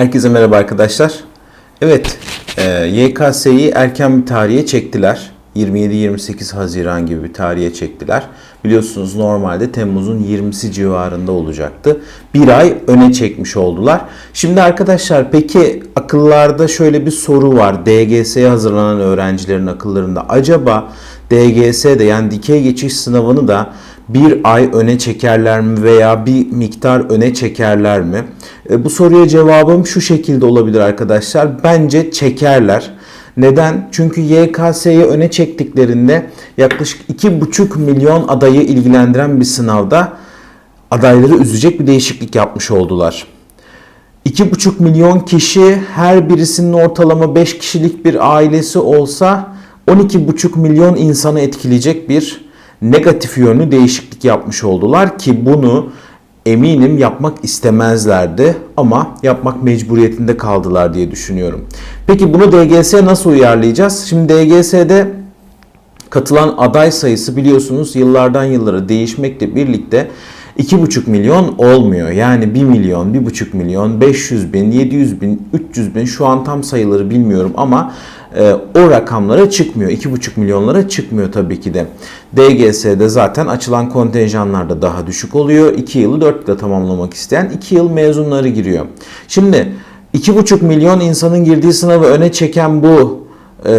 Herkese merhaba arkadaşlar. Evet, e, YKS'yi erken bir tarihe çektiler. 27-28 Haziran gibi bir tarihe çektiler. Biliyorsunuz normalde Temmuz'un 20'si civarında olacaktı. Bir ay öne çekmiş oldular. Şimdi arkadaşlar peki akıllarda şöyle bir soru var. DGS'ye hazırlanan öğrencilerin akıllarında. Acaba DGS'de yani dikey geçiş sınavını da bir ay öne çekerler mi veya bir miktar öne çekerler mi? E, bu soruya cevabım şu şekilde olabilir arkadaşlar. Bence çekerler. Neden? Çünkü YKS'yi öne çektiklerinde yaklaşık 2,5 milyon adayı ilgilendiren bir sınavda adayları üzecek bir değişiklik yapmış oldular. 2,5 milyon kişi her birisinin ortalama 5 kişilik bir ailesi olsa 12,5 milyon insanı etkileyecek bir negatif yönlü değişiklik yapmış oldular ki bunu eminim yapmak istemezlerdi ama yapmak mecburiyetinde kaldılar diye düşünüyorum. Peki bunu DGS'ye nasıl uyarlayacağız? Şimdi DGS'de katılan aday sayısı biliyorsunuz yıllardan yıllara değişmekle birlikte 2,5 milyon olmuyor. Yani 1 milyon, 1,5 milyon, 500 bin, 700 bin, 300 bin şu an tam sayıları bilmiyorum ama e, o rakamlara çıkmıyor. 2,5 milyonlara çıkmıyor tabii ki de. DGS'de zaten açılan kontenjanlar da daha düşük oluyor. 2 yılı 4 yılda tamamlamak isteyen 2 yıl mezunları giriyor. Şimdi 2,5 milyon insanın girdiği sınavı öne çeken bu e,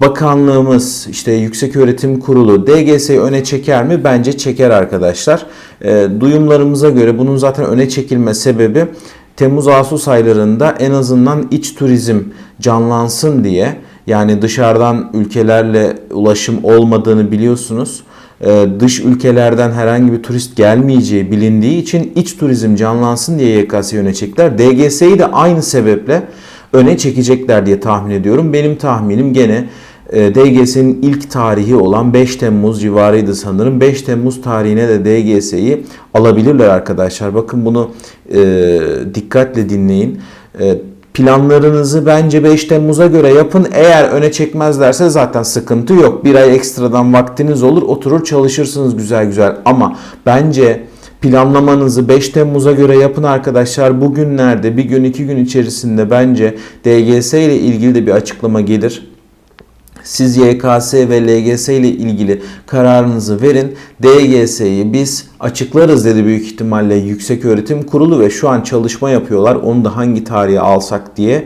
bakanlığımız, işte Yüksek Öğretim Kurulu DGS'yi öne çeker mi? Bence çeker arkadaşlar. E, duyumlarımıza göre bunun zaten öne çekilme sebebi Temmuz-Ağustos aylarında en azından iç turizm canlansın diye yani dışarıdan ülkelerle ulaşım olmadığını biliyorsunuz. Ee, dış ülkelerden herhangi bir turist gelmeyeceği bilindiği için iç turizm canlansın diye YKS'yi öne çektiler. DGS'yi de aynı sebeple öne çekecekler diye tahmin ediyorum. Benim tahminim gene e, DGS'nin ilk tarihi olan 5 Temmuz civarıydı sanırım. 5 Temmuz tarihine de DGS'yi alabilirler arkadaşlar. Bakın bunu e, dikkatle dinleyin. E, planlarınızı bence 5 Temmuz'a göre yapın. Eğer öne çekmezlerse zaten sıkıntı yok. Bir ay ekstradan vaktiniz olur. Oturur çalışırsınız güzel güzel. Ama bence planlamanızı 5 Temmuz'a göre yapın arkadaşlar. Bugünlerde bir gün iki gün içerisinde bence DGS ile ilgili de bir açıklama gelir. Siz YKS ve LGS ile ilgili kararınızı verin. DGS'yi biz açıklarız dedi büyük ihtimalle Yüksek Öğretim Kurulu ve şu an çalışma yapıyorlar. Onu da hangi tarihe alsak diye.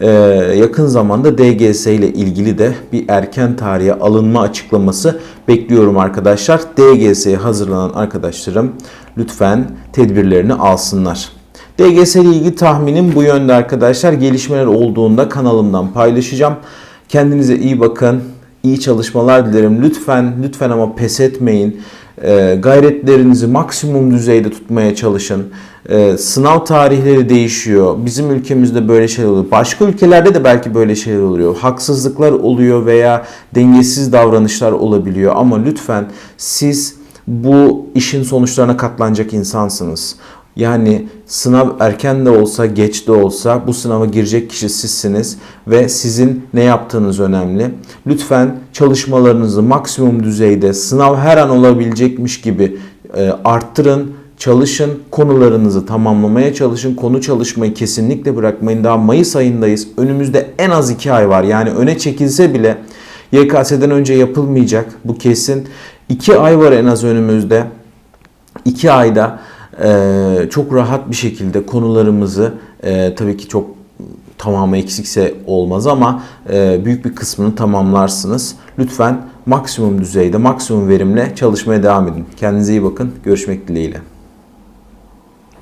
Ee, yakın zamanda DGS ile ilgili de bir erken tarihe alınma açıklaması bekliyorum arkadaşlar. DGS'ye hazırlanan arkadaşlarım lütfen tedbirlerini alsınlar. DGS ile ilgili tahminim bu yönde arkadaşlar. Gelişmeler olduğunda kanalımdan paylaşacağım. Kendinize iyi bakın. İyi çalışmalar dilerim. Lütfen lütfen ama pes etmeyin. E, gayretlerinizi maksimum düzeyde tutmaya çalışın. E, sınav tarihleri değişiyor. Bizim ülkemizde böyle şeyler oluyor. Başka ülkelerde de belki böyle şeyler oluyor. Haksızlıklar oluyor veya dengesiz davranışlar olabiliyor. Ama lütfen siz bu işin sonuçlarına katlanacak insansınız. Yani sınav erken de olsa geç de olsa bu sınava girecek kişi sizsiniz ve sizin ne yaptığınız önemli. Lütfen çalışmalarınızı maksimum düzeyde sınav her an olabilecekmiş gibi e, arttırın. Çalışın, konularınızı tamamlamaya çalışın. Konu çalışmayı kesinlikle bırakmayın. Daha Mayıs ayındayız. Önümüzde en az 2 ay var. Yani öne çekilse bile YKS'den önce yapılmayacak. Bu kesin. 2 ay var en az önümüzde. 2 ayda ee, çok rahat bir şekilde konularımızı e, tabii ki çok tamamı eksikse olmaz ama e, büyük bir kısmını tamamlarsınız. Lütfen maksimum düzeyde, maksimum verimle çalışmaya devam edin. Kendinize iyi bakın. Görüşmek dileğiyle.